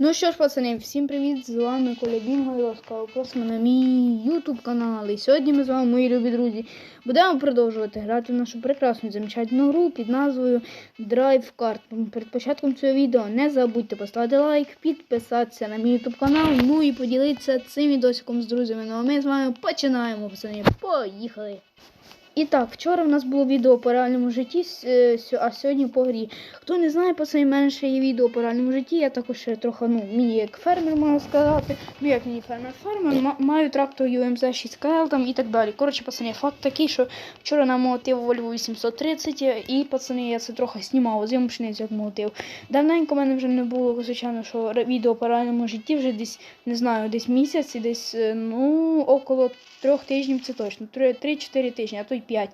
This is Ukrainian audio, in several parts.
Ну що ж, пацани, всім привіт! З вами Коля Бінго і ласкаво просимо на мій YouTube канал. І сьогодні ми з вами, мої любі друзі, будемо продовжувати грати в нашу прекрасну замечательну гру під назвою Drive Kart. Перед початком цього відео не забудьте поставити лайк, підписатися на мій YouTube канал, ну і поділитися цим відосиком з друзями. Ну а ми з вами починаємо, пацани. Поїхали! І так, вчора в нас було відео по реальному житті, е, а сьогодні по грі. Хто не знає, в мене ще є відео по реальному житті. Я також трохи, ну, міні як фермер можна сказати. Ну як міні фермер фермер, ма- маю трактор UMZ 6 KL там і так далі. Коротше, пацани, факт такий, що вчора намотив Volvo 830 і пацани, я це трохи знімав, зйом пшеницю як молотив. Давненько в мене вже не було, звичайно, що відео по реальному житті вже десь, не знаю, десь місяць і десь, е, ну, около трьох тижнів це точно. Три- Три-чотири тижні, а то й п'ять.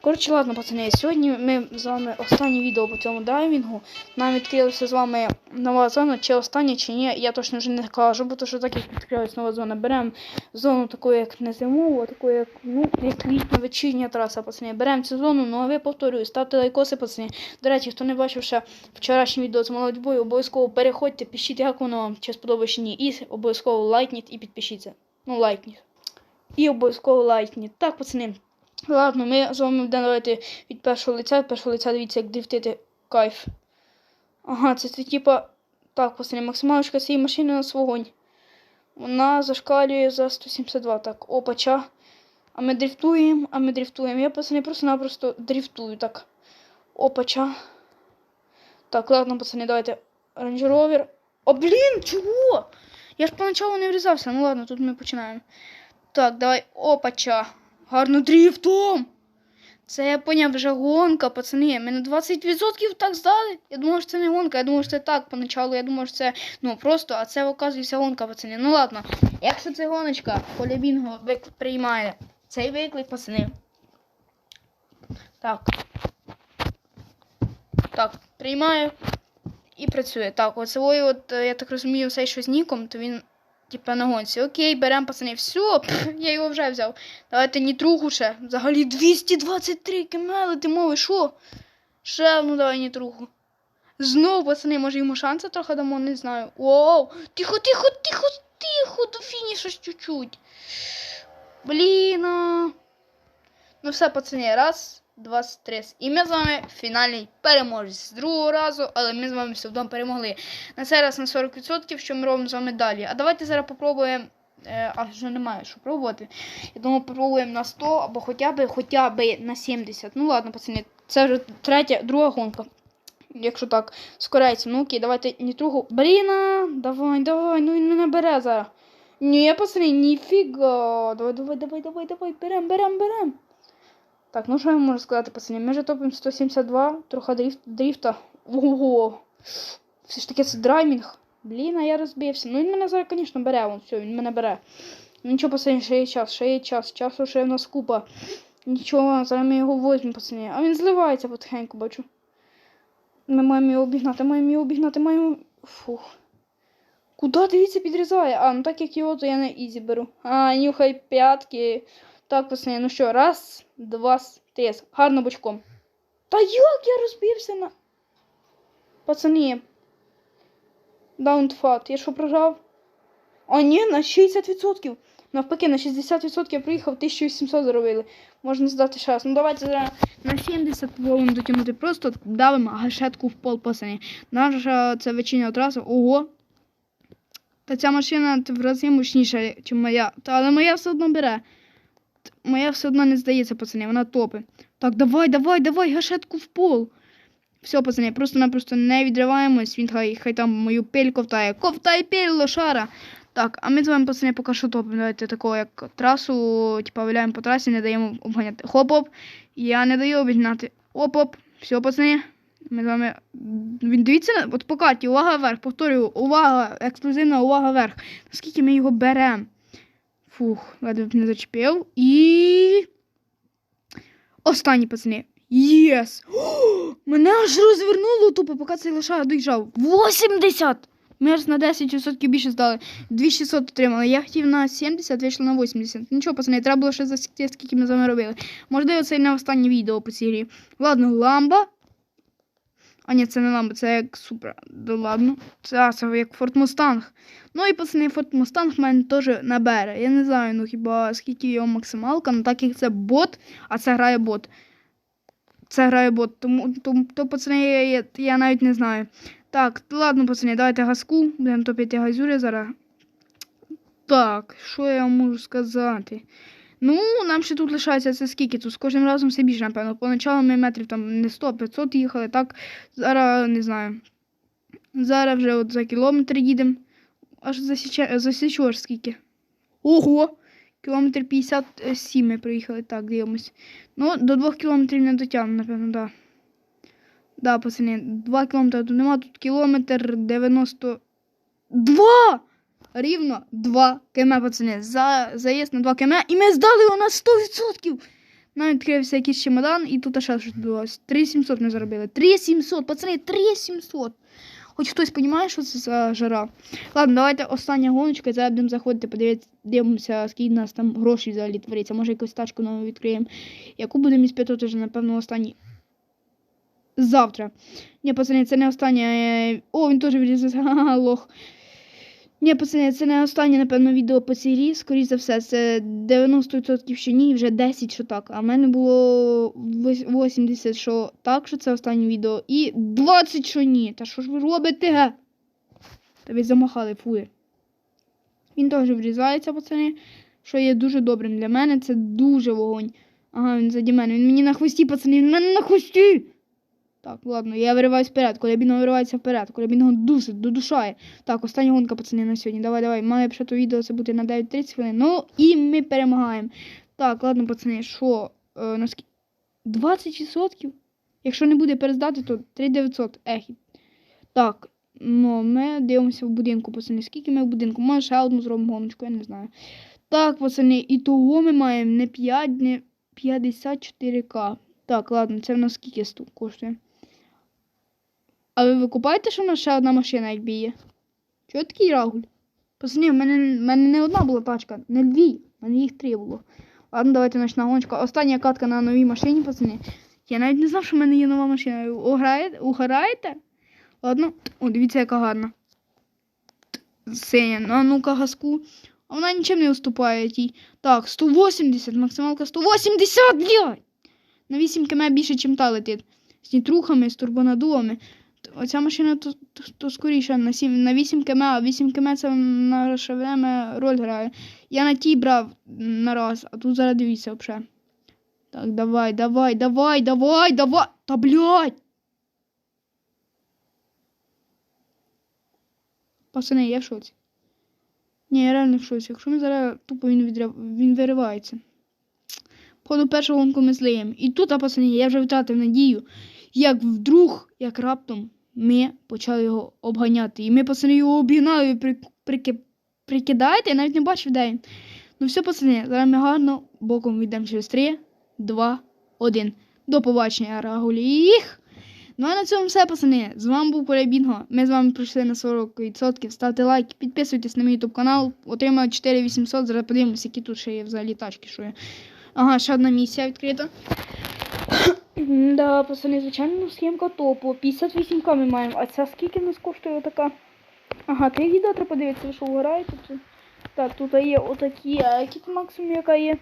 Коротше, ладно, пацани, сьогодні ми з вами останнє відео по цьому дайвінгу. Нам відкрилася з вами нова зона, чи остання, чи ні, я точно вже не кажу, бо то, що так як відкрилась нова зона. Беремо зону таку, як не зимову, а таку, як, ну, як літня вечірня траса, пацани. Беремо цю зону, ну а ви повторюю, ставте лайкоси, пацани. До речі, хто не бачив ще вчорашнє відео з молодьбою, обов'язково переходьте, пишіть, як воно вам, чи сподобається чи ні. І обов'язково лайкніть і підпишіться. Ну, лайкніть. І обов'язково лайкніть. Так, пацани. Ладно, ми з вами будемо давайте від першого лиця. Від першого лиця дивіться, як дрифтити кайф. Ага, це, це типа. Так, пацани, максималочка цієї машини у нас вогонь. Вона зашкалює за 172. Так, опача. А ми дрифтуємо, а ми дрифтуємо. Я, пацани, просто-напросто дрифтую. Так. Опача. Так, ладно, пацани, давайте. Range Rover. О, блін, чого? Я ж поначалу не врізався. Ну ладно, тут ми починаємо. Так, давай. Опача. Гарно дрифтом. Це я поняв вже гонка, пацани. Ми на 20% так здали. Я думав, що це не гонка, я думав, що це так поначалу. Я думав, що це ну просто, а це оказується гонка, пацани. Ну ладно. Якщо це гоночка, Коля Бінго виклик приймає цей виклик, пацани. Так. Так, приймаю і працює. Так, оцевою, от, е, я так розумію, цей що з ніком, то він Типа на гонці. Окей, беремо, пацани. Все, пф, я його вже взяв. Давайте нітруху ще. Взагалі 223 кемели, ти мови, що? Ще, ну давай нітруху. Знову, пацани, може йому шанси трохи дамо, не знаю. Воу! Тихо, тихо, тихо, тихо, до фініша чуть-чуть. Блін. Ну все, пацани, раз, два, три. І ми з вами фінальний переможець з другого разу, але ми з вами все одно перемогли. На цей раз на 40%, що ми робимо з вами далі. А давайте зараз попробуємо. е, А вже немає що пробувати. Я думаю, попробуємо на 100 або хоча б, хоча б на 70. Ну ладно, пацани, це вже третя, друга гонка. Якщо так, скореться. Ну окей, давайте нітругу. Бліна, давай, давай, ну він мене бере зараз. Ні, пацани, ніфіга. Давай, давай, давай, давай, давай, берем, берем, берем. Так, ну що я можу сказати, пацани? Ми вже топимо 172, трохи дріфт, дріфта. Ого. Все ж таки це драймінг. Блін, а я розбився. Ну він мене зараз, звісно, бере, вон, все, він мене бере. Нічого, пацани, ще є час, ще є час. Часу ще в нас купа. Нічого, зараз ми його візьмемо, пацани. А він зливається потихеньку, бачу. Ми маємо його обігнати, маємо його обігнати, маємо. Фух. Куда дивіться, підрізає? А, ну так як його, то я на ізі беру. А, нюхай п'ятки. Так, пацани, ну що, раз, два, три. Гарно бочком. Та як я розбився на. Пацани. Даунтфат. Я що прожав? А ні, на 60%. Навпаки, на 60% я приїхав, 1800 заробили. Можна здати раз. Ну давайте на 70 повинен дотягнути. Просто давимо гашетку в пол, пацани. Наша це вечірня траса. Ого. Та ця машина в рази мощніша, ніж моя. Та, але моя все одно бере. Моя все одно не здається, пацани, вона топи. Так, давай, давай, давай, гашетку в пол. Все, пацани, просто-напросто не відриваємось. Він хай, хай там мою пель ковтає. Ковтай пель, лошара. Так, а ми з вами, пацани, поки що топимо. Давайте такого, як трасу, типа виляємо по трасі, не даємо обганяти. Хоп-оп. Я не даю обігнати. Оп-оп. Все, пацани. Ми з вами. Дивіться, от по карті, увага вверх, повторюю, увага, ексклюзивна увага вверх. Наскільки ми його беремо? Фух, ледве б не зачепив. І. Останні пацани. Єс! О, Мене аж розвернуло тупо, поки цей лише доїжджав. 80! Ми аж на 10% більше здали. 2600 отримали. Я хотів на 70, вийшло на 80. Нічого, пацани, треба було ще засікти, скільки ми з вами робили. Можливо, це і не останнє відео по цій грі. Ладно, ламба. А ні, це не ламба, це як супер. Да ладно. Це, це як Форт Мустанг. Ну і пацани, Форт Мустанг в мене теж набере. Я не знаю, ну хіба скільки його максималка, ну так як це бот, а це грає бот. Це грає бот, тому, тому то, пацани, я, я, я навіть не знаю. Так, ладно, пацани, давайте газку. Будемо топити газюри зараз. Так, що я можу сказати? Ну, нам ще тут лишається це скільки тут? З кожним разом все більше, напевно. Поначалу ми метрів там не 100-500 їхали, так. Зараз не знаю. Зараз вже от за кілометр їдемо. Аж засіче, засічу аж скільки. Ого! Кілометр 57 ми приїхали, так, дивимось. Ну, до 2 кілометрів не дотягнемо, напевно, так. Да. Да, пацани, 2 кілометри тут нема, тут кілометр 92! Рівно 2 км, пацани. За заїзд на 2 км. І ми здали його на 100%! Навіть відкрився якийсь чемодан, і тут ще щось відбулося. 3700 ми заробили. 3700, пацани, 3700! Хоч хтось розуміє, що це за жара. Ладно, давайте остання гоночка, зараз будемо заходити, подивитися, скільки нас там грошей взагалі твориться. Може якусь тачку нову відкриємо. Яку будемо іспитувати вже, напевно, останній. Завтра. Ні, пацани, це не останнє. О, він теж вирізався. Ха-ха, лох. Ні, пацани, це не останнє, напевно, відео по серії. Скоріше за все, це 90% що ні, вже 10, що так. А в мене було 80, що так, що це останнє відео. І 20, що ні. Та що ж ви робите? Ви замахали, фує. Він теж врізається, пацани, що є дуже добрим для мене. Це дуже вогонь. Ага, він заді мене. Він мені на хвості, пацани, він мене на хвості. Так, ладно, я вириваюсь вперед. Коли він виривається вперед, його дусить, додушає. Так, остання гонка, пацани, на сьогодні. Давай, давай. Має б то відео це бути на 9.30 хвилин. Ну, і ми перемагаємо. Так, ладно, пацани, що? Е, наскільки? 20%? Якщо не буде перездати, то 3900 ехі. Так, ну, ми дивимося в будинку, пацани. Скільки ми в будинку? Може, ще одну зробимо гоночку, я не знаю. Так, пацани, і того ми маємо не 5, не 54к. Так, ладно, це в нас скільки коштує? А ви викупаєте, що в нас ще одна машина, як є? Чого такий рагуль? Пацани, в мене, в мене не одна була тачка, не дві, в мене їх три було. Ладно, давайте ночна гоночка. Остання катка на новій машині, пацани. Я навіть не знав, що в мене є нова машина. Уграєте? Угораєте? Ладно. О, дивіться, яка гарна. Синя, ну ну-ка газку. А вона нічим не уступає тій. Так, 180, максималка 180, блядь! На 8 км більше, ніж та летить. З нітрухами, з турбонадувами. Оця машина то, то, то скоріше на, 7, на 8 км, а 8 км це в наше время роль грає. Я на тій брав на раз, а тут зараз дивіться взагалі. Так, давай, давай, давай, давай, давай. Та блядь! Пацани, я в шоці. Ні, я реально в шоці. Якщо ми зараз тупо він, відрив... він виривається. Походу першу гонку ми злиємо. І тут, а пацани, я вже втратив надію, як вдруг, як раптом, ми почали його обганяти. І ми, пацани, його обігнали, при... Прики... прикидаєте, я навіть не бачив, де він. Ну все, пацани, зараз ми гарно боком йдемо через 3, 2, 1. До побачення, Рагуліх! Ну а на цьому все, пацани. З вами був Коля Бінго. Ми з вами пройшли на 40%. Ставте лайк, підписуйтесь на мій YouTube канал. Отримаю 4800. Зараз подивимося, які тут ще є взагалі тачки, що є. Ага, ще одна місія відкрита. Да, пацани, звичайно, схемка топу. 58к ми маємо. А ця скільки нас коштує така? Ага, три відео треба подивитися, ви що вгораєте тут. Так, тут є отакі, а які максимум яка є?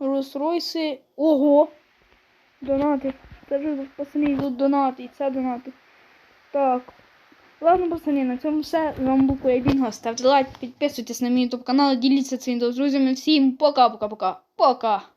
Rolls-Royce. Ого! Донати. Це вже пацани йдуть донати, і це донати. Так. Ладно, пацани, на цьому все. З вами був Коля Бінго. Ставте лайк, підписуйтесь на мій ютуб канал, діліться цим відео з друзями. Всім пока-пока-пока. Пока!